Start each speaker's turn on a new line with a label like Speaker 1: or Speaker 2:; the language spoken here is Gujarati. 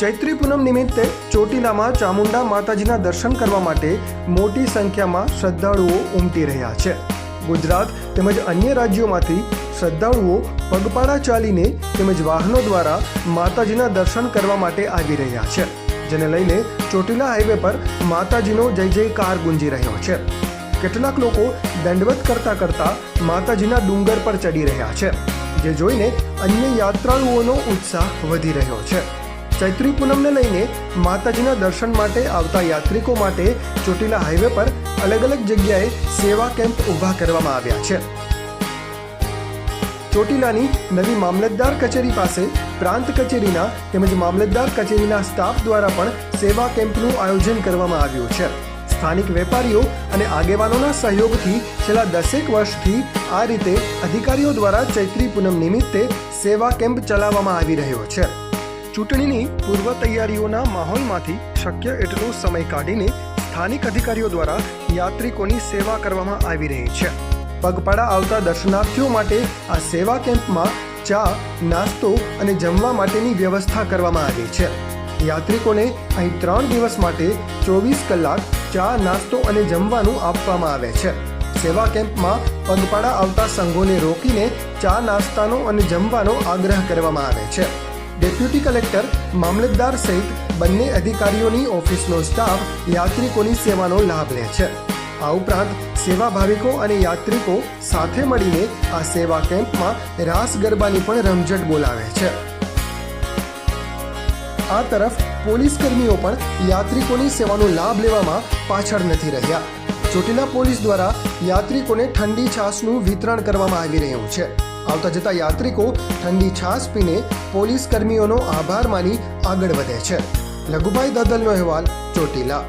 Speaker 1: ચૈત્રી પૂનમ નિમિત્તે ચોટીલામાં ચામુંડા માતાજીના દર્શન કરવા માટે મોટી સંખ્યામાં શ્રદ્ધાળુઓ ઉમટી રહ્યા છે. ગુજરાત તેમજ અન્ય રાજ્યોમાંથી શ્રદ્ધાળુઓ પગપાળા ચાલીને તેમજ વાહનો દ્વારા માતાજીના દર્શન કરવા માટે આવી રહ્યા છે, જેને લઈને ચોટીલા હાઈવે પર માતાજીનો જય જયકાર ગુંજી રહ્યો છે. કેટલાક લોકો દંડવત કરતા કરતા માતાજીના ડુંગર પર ચડી રહ્યા છે, જે જોઈને અન્ય યાત્રાળુઓનો ઉત્સાહ વધી રહ્યો છે. ચૈત્રી પૂનમને લઈને માતાજીના દર્શન માટે આવતા યાત્રિકો માટે ચોટીલા હાઈવે પર અલગ અલગ જગ્યાએ સેવા કેમ્પ ઊભા કરવામાં આવ્યા છે. ચોટીલાની નવી મામલતદાર કચેરી પાસે પ્રાંત કચેરીના તેમજ મામલતદાર કચેરીના સ્ટાફ દ્વારા પણ સેવા કેમ્પનું આયોજન કરવામાં આવ્યું છે. સ્થાનિક વેપારીઓ અને આગેવાનોના સહયોગથી છેલ્લા દસેક વર્ષથી આ રીતે અધિકારીઓ દ્વારા ચૈત્રી પૂનમ નિમિત્તે સેવા કેમ્પ ચલાવવામાં આવી રહ્યો છે. ચૂંટણીની પૂર્વ તૈયારીઓના માહોલમાંથી શક્ય એટલો સમય કાઢીને સ્થાનિક અધિકારીઓ દ્વારા યાત્રિકોની સેવા કરવામાં આવી રહી છે. પગપાળા આવતા દર્શનાર્થીઓ માટે આ સેવા કેમ્પમાં ચા, નાસ્તો અને જમવા માટેની વ્યવસ્થા કરવામાં આવી છે. યાત્રિકોને અહીં ત્રણ દિવસ માટે ચોવીસ કલાક ચા, નાસ્તો અને જમવાનું આપવામાં આવે છે. સેવા કેમ્પમાં પગપાળા આવતા સંઘોને રોકીને ચા, નાસ્તાનો અને જમવાનો આગ્રહ કરવામાં આવે છે. ડેપ્યુટી કલેક્ટર, મામલતદાર સહિત બંને અધિકારીઓની ઓફિસનો સ્ટાફ યાત્રિકોની સેવાનો લાભ લે છે. આ ઉપરાંત સેવા ભાવિકો અને યાત્રિકો સાથે મળીને આ સેવા કેમ્પમાં રાસ ગરબાની પણ રમઝટ બોલાવે છે. આ તરફ પોલીસ કર્મીઓ પણ યાત્રિકોની સેવાનો લાભ લેવામાં પાછળ નથી રહ્યા. ચોટીલા પોલીસ દ્વારા યાત્રિકોને ઠંડી છાશનું વિતરણ કરવામાં આવી રહ્યું છે. આવતા જતા યાત્રિકો ઠંડી છાશ પીને પોલીસ કર્મીઓનો આભાર માની આગળ વધે છે. લઘુભાઈ દદલનો અહેવાલ ચોટીલા.